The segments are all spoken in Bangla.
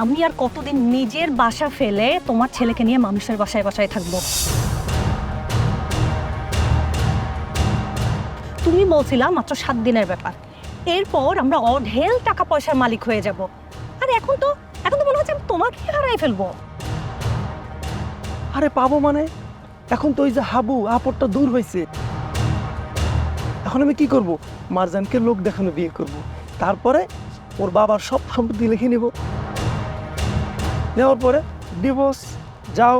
আমি আর কতদিন নিজের বাসা ফেলে তোমার ছেলেকে নিয়ে মানুষের বাসায় বাসায় থাকব? তুমি বলছিলা মাত্র সাত দিনের ব্যাপার। এরপর আমরা অঢেল টাকা পয়সার মালিক হয়ে যাব। আর এখন তো এখন তো মনে হচ্ছে আমি তোমাকে হারাই ফেলব। আরে পাবো মানে? এখন তো ওই যে হাবু, আপদটা দূর হয়েছে। এখন আমি কি করব? মারজানকে লোক দেখানো বিয়ে করব। তারপরে ওর বাবার সব সম্পত্তি লিখে নিব। নেওয়ার পরে ডিভোর্স যাও।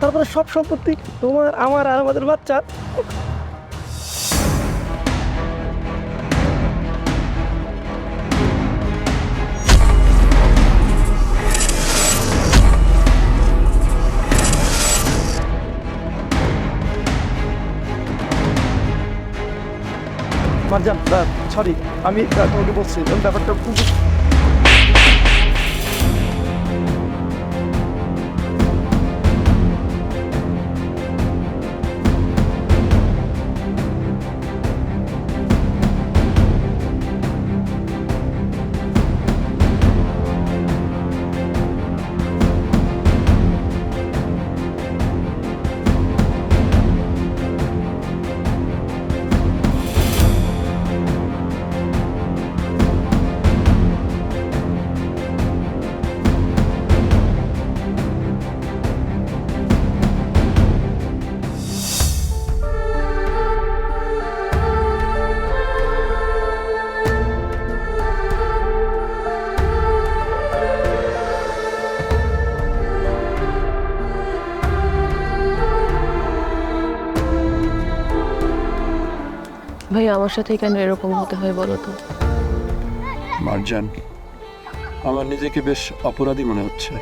তারপরে সব সম্পত্তি তোমার, আমার আর আমাদের বাচ্চার। মারজান সরি আমি তোমাকে বলছি, ব্যাপারটা খুব ভাই আমার সাথে কেন এরকম হতে হয় বলো তো? মার্জান আমার নিজেকে বেশ অপরাধী মনে হচ্ছে।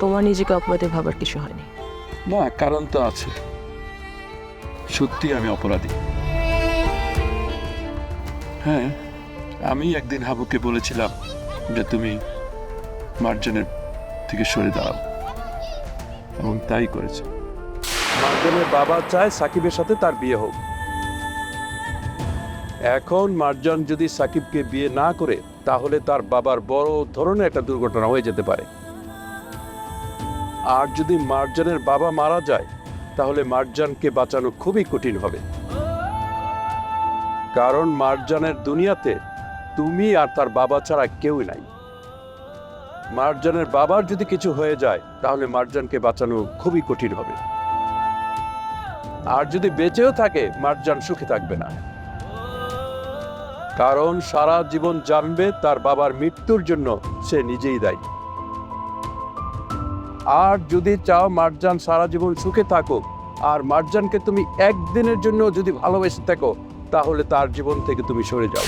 তোমার নিজেকে অপরাধী ভাবার কিছু হয়নি? না কারণ তো আছে। সত্যি আমি অপরাধী। হ্যাঁ আমি একদিন হাবুকে বলেছিলাম যে তুমি মার্জানের থেকে সরে দাঁড়াও। এবং তাই করেছে। মার্জানের বাবা চায় সাকিবের সাথে তার বিয়ে হোক। এখন মার্জান যদি সাকিবকে বিয়ে না করে, তাহলে তার বাবার বড় ধরনের একটা দুর্ঘটনা হয়ে যেতে পারে। আর যদি মার্জানের বাবা মারা যায়, তাহলে মার্জানকে বাঁচানো খুবই কঠিন হবে। কারণ মার্জানের দুনিয়াতে তুমি আর তার বাবা ছাড়া কেউই নাই। মার্জানের বাবার যদি কিছু হয়ে যায়, তাহলে মার্জানকে বাঁচানো খুবই কঠিন হবে। আর যদি বেঁচেও থাকে, মারজান সুখী থাকবে না। কারণ সারা জীবন জানবে তার বাবার মৃত্যুর জন্য সে নিজেই দায়ী। আর যদি চাও মারজান সারা জীবন সুখে থাকুক, আর মারজানকে তুমি একদিনের জন্য যদি ভালোবেসে থাকো, তাহলে তার জীবন থেকে তুমি সরে যাও।